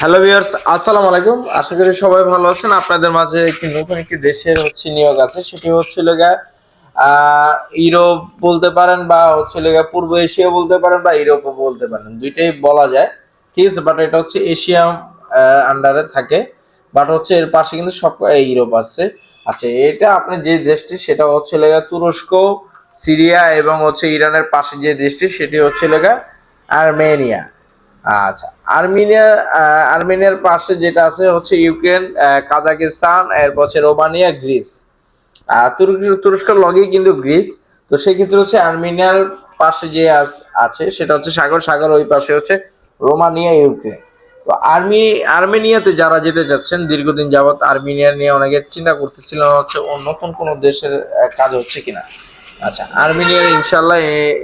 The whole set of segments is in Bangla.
হ্যালো ভিউয়ার্স আসসালামু আলাইকুম। আশা করি সবাই ভালো আছেন। আপনাদের মাঝে একটি নতুন একটি দেশের হচ্ছে নিয়োগ আছে। সেটি হচ্ছে লেগা ইউরোপ বলতে পারেন বা হচ্ছে লেগা পূর্ব এশিয়া বলতে পারেন বা ইউরোপও বলতে পারেন। দুইটাই বলা যায়। ঠিক আছে বাট এটা হচ্ছে এশিয়া আন্ডারে থাকে। বাট হচ্ছে এর পাশে কিন্তু সব ইউরোপ আছে। আচ্ছা এটা আপনি যে দেশটি, সেটা হচ্ছে লেগা তুরস্ক, সিরিয়া এবং হচ্ছে ইরানের পাশে যে দেশটি, সেটি হচ্ছে লেগা আর্মেনিয়া। আচ্ছা আর্মেনিয়া আর্মেনিয়ার পাশে যেটা আছে হচ্ছে ইউক্রেন কাজাকিস্তান, এরপর হচ্ছে রোমানিয়া, গ্রিস। আর তুরস্ক তুরস্কের লগেই কিন্তু গ্রিস। তো সেক্ষেত্রে হচ্ছে আর্মেনিয়ার পাশে যে আছে, সেটা হচ্ছে সাগর সাগর ওই পাশে হচ্ছে রোমানিয়া, ইউক্রেন। তো আর্মি, আর্মেনিয়াতে যারা যেতে যাচ্ছেন, দীর্ঘদিন যাবত আর্মেনিয়া নিয়ে অনেকে চিন্তা করতেছিলেন হচ্ছে নতুন কোনো দেশের কাজ হচ্ছে কিনা। আচ্ছা আর্মেনিয়ার ইনশাল্লাহ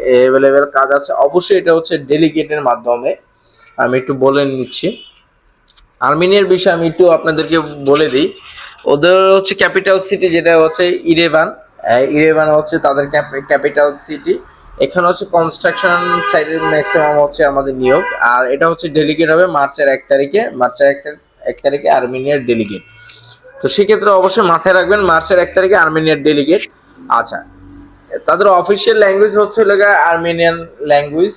অ্যাভেলেবেল কাজ আছে। অবশ্যই এটা হচ্ছে ডেলিগেটের মাধ্যমে। আমি একটু বলে নিচ্ছি। আর্মেনিয়ার বিষয়ে আমি একটু আপনাদেরকে বলে দিই। ওদের হচ্ছে ক্যাপিটাল সিটি যেটা হচ্ছে ইরেভান। ইরেভান হচ্ছে তাদের ক্যাপিটাল সিটি। এখানে হচ্ছে কনস্ট্রাকশন সাইডের ম্যাক্সিমাম হচ্ছে আমাদের নিয়োগ। আর এটা হচ্ছে ডেলিগেট হবে মার্চের এক তারিখে। মার্চের এক এক তারিখে আর্মেনিয়ার ডেলিগেট তো সেক্ষেত্রে অবশ্যই মাথায় রাখবেন, মার্চের এক তারিখে আর্মেনিয়ার ডেলিগেট আচ্ছা তাদের অফিসিয়াল ল্যাঙ্গুয়েজ হচ্ছে লেগা আর্মেনিয়ান ল্যাঙ্গুয়েজ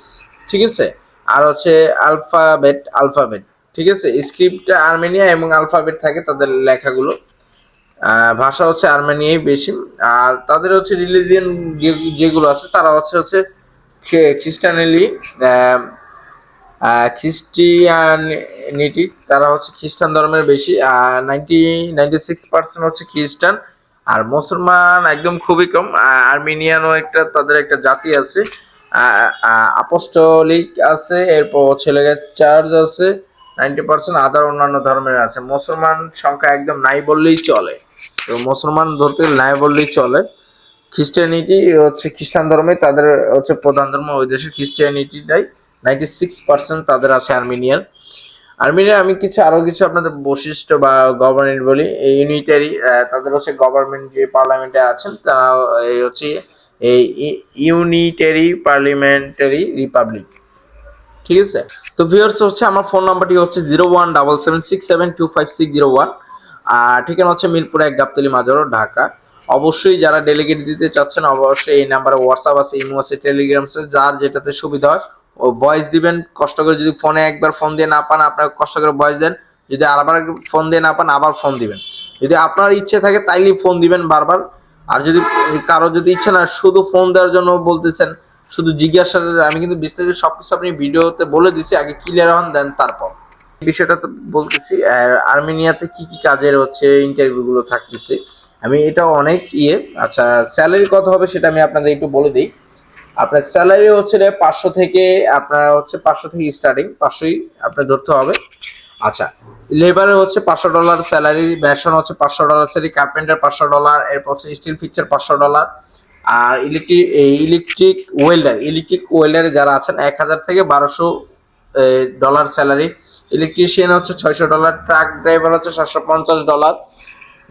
ঠিক আছে? আর হচ্ছে আলফাবেট আলফাবেট ঠিক আছে? স্ক্রিপ্ট আর্মেনিয়া এবং আলফাবেট থাকে তাদের লেখাগুলো। ভাষা হচ্ছে আর্মেনিয়াই বেশি। আর তাদের হচ্ছে রিলিজিয়ন যেগুলো আছে, তারা হচ্ছে হচ্ছে খ্রিস্টানেলি খ্রিস্টিয়ানিটি, তারা হচ্ছে খ্রিস্টান ধর্মের বেশি। আর নাইনটি নাইনটি সিক্স পার্সেন্ট হচ্ছে খ্রিস্টান। আর মুসলমান একদম খুবই কম। আর্মেনিয়ানও একটা তাদের একটা জাতি আছে। আপস্টলিক আছে, এরপর হচ্ছে চার্চ আছে নাইনটি পার্সেন্ট আদার অন্যান্য ধর্মের আছে। মুসলমান সংখ্যা একদম নাই বললেই চলে। তো মুসলমান ধরতে নাই বললেই চলে। খ্রিস্টানিটি হচ্ছে খ্রিস্টান ধর্মে, তাদের হচ্ছে প্রধান ধর্ম ওই দেশের খ্রিস্টানিটিটাই নাইনটি সিক্স পার্সেন্ট তাদের আছে আর্মেনিয়ার আর্মেনিয়া আমি কিছু আরও কিছু আপনাদের বৈশিষ্ট্য বা গভর্নমেন্ট বলি। ইউনিটারি তাদের হচ্ছে গভর্নমেন্ট যে পার্লামেন্টে আছেন, তারা এই হচ্ছে ইউনিটারি পার্লামেন্টারি রিপাবলিক। ঠিক আছে? তো ভিউয়ার্স হচ্ছে আমার ফোন নাম্বারটি হচ্ছে zero one double seven six seven two five six zero one আর ঠিকানা হচ্ছে মিরপুর এক গাবতলি মাজারো ঢাকা। অবশ্যই যারা ডেলিগেট দিতে চাচ্ছেন, অবশ্যই এই নাম্বারে হোয়াটসঅ্যাপ আছে ইমো আছে টেলিগ্রাম আছে, যার যেটাতে সুবিধা হয়, ও ভয়েস দিবেন। কষ্ট করে যদি ফোনে একবার ফোন দিয়ে না পান আপনার কষ্ট করে ভয়েস দেন। যদি আবার ফোন দিয়ে না পান, আবার ফোন দিবেন। যদি আপনার ইচ্ছে থাকে, তাইলেই ফোন দিবেন বারবার। আর যদি কারও যদি ইচ্ছে না, শুধু ফোন দেওয়ার জন্য বলতেছেন, শুধু জিজ্ঞাসা আমি কিন্তু বিস্তারিত সবকিছু আপনি ভিডিওতে বলে দিছি, আগে ক্লিয়ার হন দেন তারপর। বিষয়টা তো বলতেছি আর আর্মেনিয়াতে কি কি কাজের হচ্ছে ইন্টারভিউ গুলো থাকতেছে। আমি এটা অনেক ইয়ে আচ্ছা স্যালারি কত হবে সেটা আমি আপনাদের একটু বলে দিই। আপনার স্যালারি হচ্ছে পাঁচশো থেকে, আপনার হচ্ছে পাঁচশো থেকে স্টার্টিং পাঁচশোই আপনার ধরতে হবে। আচ্ছা লেবারের হচ্ছে পাঁচশো ডলার স্যালারি ম্যাশন হচ্ছে পাঁচশো ডলার স্যালারি কার্পেন্টার পাঁচশো ডলার এরপর হচ্ছে স্টিল ফিকচার পাঁচশো ডলার আর ইলেকট্রিক ইলেকট্রিক ওয়েল্ডার ইলেকট্রিক ওয়েল্ডারে যারা আছেন, এক হাজার থেকে বারোশো ডলার স্যালারি ইলেকট্রিশিয়ান হচ্ছে ছয়শো ডলার ট্রাক ড্রাইভার হচ্ছে সাতশো পঞ্চাশ ডলার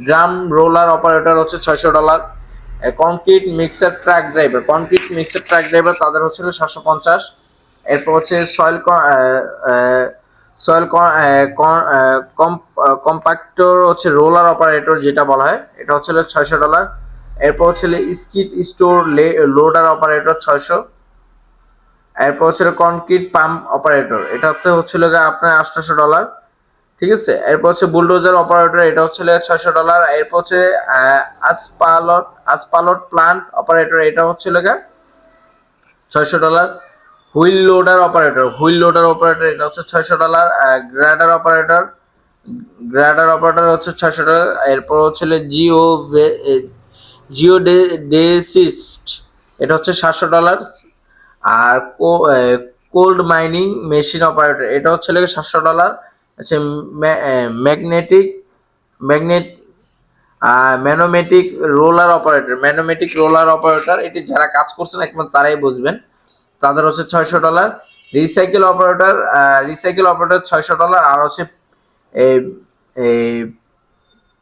ড্রাম রোলার অপারেটর হচ্ছে ছয়শো dollar concrete mixer truck driver concrete mixer truck driver তাদের হচ্ছিল সাতশো পঞ্চাশ, এরপর হচ্ছে সয়েল সয়েল কম্প্যাক্টর হচ্ছে রোলার অপারেটর যেটা বলা হয়। এটা হচ্ছে ছয়শো ডলার এরপর হচ্ছে স্কিট স্টোর লোডার অপারেটর ছয়শো। এরপর হচ্ছে কনক্রিট পাম্প অপারেটর এটা হচ্ছে হচ্ছিল গিয়ে আপনার আটশোশো ডলার ঠিক আছে? এরপর হচ্ছে বুলডোজার অপারেটর এটা হচ্ছে ছয়শো ডলার এরপর হচ্ছে আসপালট আসপালট প্লান্ট অপারেটর এটা হচ্ছে গিয়ে ছয়শো dollar wheel loader operator, wheel loader operator এটা হচ্ছে ছয়শো dollar grader operator grader operator হচ্ছে ছয়শো ডলার, এরপর হচ্ছে জিও জিও ডেসিস্ট, এটা হচ্ছে সাতশো ডলার, আর কোল্ড মাইনিং মেশিন অপারেটর, এটা হচ্ছে লেগে সাতশো ডলার আচ্ছা magnetic, magnet manometric roller operator, manometric roller operator, এটি যারা কাজ করছেন একমাত্র তারাই বুঝবেন। তাদের হচ্ছে ছয়শো dollar. Recycle operator recycle operator ছয়শো ডলার আর হচ্ছে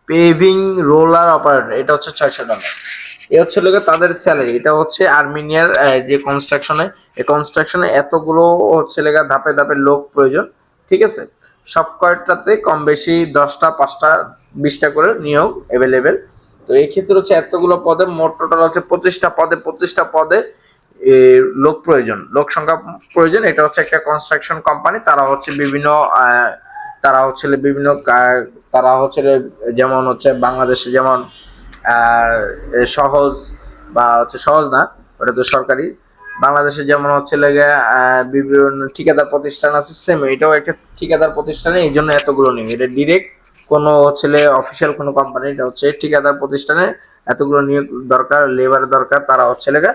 পেভিং রোলার অপারেটর এটা হচ্ছে ছয়শো ডলার। এ হচ্ছে লোক তাদের স্যালারি এটা হচ্ছে আর্মেনিয়ার যে কনস্ট্রাকশনে এই কনস্ট্রাকশনে এতগুলো হচ্ছে লেগা ধাপে ধাপে লোক প্রয়োজন, ঠিক আছে? সব কয়টাতে কম বেশি দশটা, পাঁচটা, বিশটা করে নিয়োগ অ্যাভেলেবেল তো এই ক্ষেত্রে হচ্ছে এতগুলো পদে মোট টোটাল হচ্ছে পঁচিশটা পদে পঁচিশটা পদে লোক প্রয়োজন। লোক সংখ্যা প্রয়োজন, এটা হচ্ছে একটা কনস্ট্রাকশন কোম্পানি তারা হচ্ছে বিভিন্ন তারা হচ্ছে বিভিন্ন তারা হচ্ছে যেমন হচ্ছে বাংলাদেশে যেমন সহজ বা হচ্ছে সহজ না, ওটা তো সরকারি। বাংলাদেশে যেমন হচ্ছে লেগে বিভিন্ন ঠিকাদার প্রতিষ্ঠান আছে সেম এটাও একটা ঠিকাদার প্রতিষ্ঠানে, এই জন্য এতগুলো নেই। এটা ডিরেক্ট কোনো হচ্ছে অফিসিয়াল কোনো কোম্পানি এটা হচ্ছে ঠিকাদার প্রতিষ্ঠানে এতগুলো নিয়োগ দরকার লেবার দরকার, তারা হচ্ছে লেগা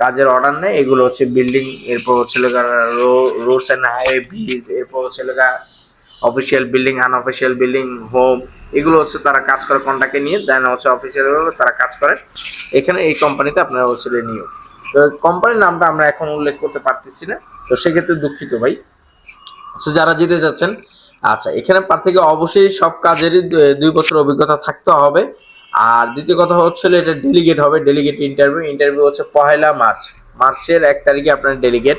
কাজের অর্ডার নেয় এগুলো হচ্ছে বিল্ডিং এরপর হচ্ছে রোডস এন্ড হাইওয়ে ব্রিজ এরপর হচ্ছে official building unofficial building home এগুলো হচ্ছে তারা কাজ করে কন্ট্রাক্টে নিয়ে দেন হচ্ছে অফিসিয়াল তারা কাজ করে। এখানে এই কোম্পানিতে আপনারা হচ্ছে নিয়োগ তো কোম্পানির নামটা আমরা এখন উল্লেখ করতে পারতেছি না। তো সেক্ষেত্রে দুঃখিত ভাই। আচ্ছা যারা জিতে যাচ্ছেন আচ্ছা এখানে প্রার্থীকে অবশ্যই সব কাজেরই দুই বছর অভিজ্ঞতা থাকতে হবে। আর দ্বিতীয় কথা হচ্ছে এটা ডেলিগেট হবে ডেলিগেট ইন্টারভিউ ইন্টারভিউ হচ্ছে পহেলা মার্চ। মার্চের এক তারিখে আপনার ডেলিগেট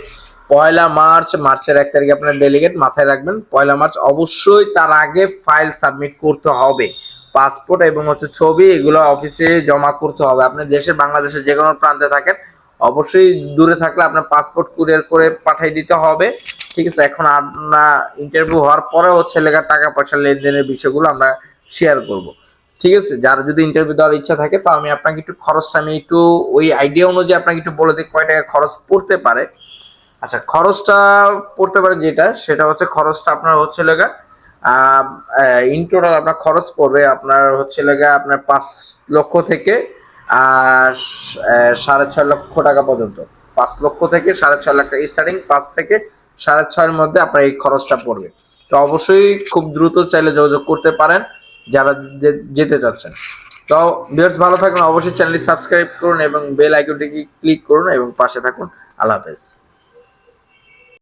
পয়লা মার্চ, মার্চের এক তারিখে আপনার ডেলিগেট মাথায় রাখবেন পয়লা মার্চ অবশ্যই তার আগে ফাইল সাবমিট করতে হবে। পাসপোর্ট এবং হচ্ছে ছবি, এগুলো অফিসে জমা করতে হবে। আপনি দেশে, বাংলাদেশের যে কোনো প্রান্তে থাকেন, অবশ্যই দূরে থাকলে আপনার পাসপোর্ট কুরিয়ার করে পাঠিয়ে দিতে হবে। ঠিক আছে, এখন আপনার ইন্টারভিউ হওয়ার পরেও ছেলেকার টাকা পয়সা লেনদেনের বিষয়গুলো আমরা শেয়ার করব। ঠিক আছে? যার যদি ইন্টারভিউ দেওয়ার ইচ্ছা থাকে, তো আমি আপনাকে একটু খরচটা, আমি একটু ওই আইডিয়া অনুযায়ী আপনাকে একটু বলে দিই কয় টাকা খরচ পড়তে পারে। আচ্ছা খরচটা পড়তে পারে যেটা, সেটা হচ্ছে খরচটা আপনার হচ্ছে লেগা ইন টোটাল আপনার খরচ পড়বে আপনার হচ্ছে লেগা আপনার পাঁচ লক্ষ থেকে সাড়ে ছয় লক্ষ টাকা পর্যন্ত। পাঁচ লক্ষ থেকে সাড়ে ছয় লাখ টাকা স্টার্টিং পাঁচ থেকে সাড়ে ছয়ের মধ্যে আপনার এই খরচটা পড়বে। তো অবশ্যই খুব দ্রুত চাইলে যোগাযোগ করতে পারেন। যারা যেতে চাচ্ছেন। তো ভিউয়ার্স ভালো থাকুন অবশ্যই চ্যানেলটি সাবস্ক্রাইব করুন এবং বেল আইকনটি ক্লিক করুন এবং পাশে থাকুন। আল্লাহ হাফেজ।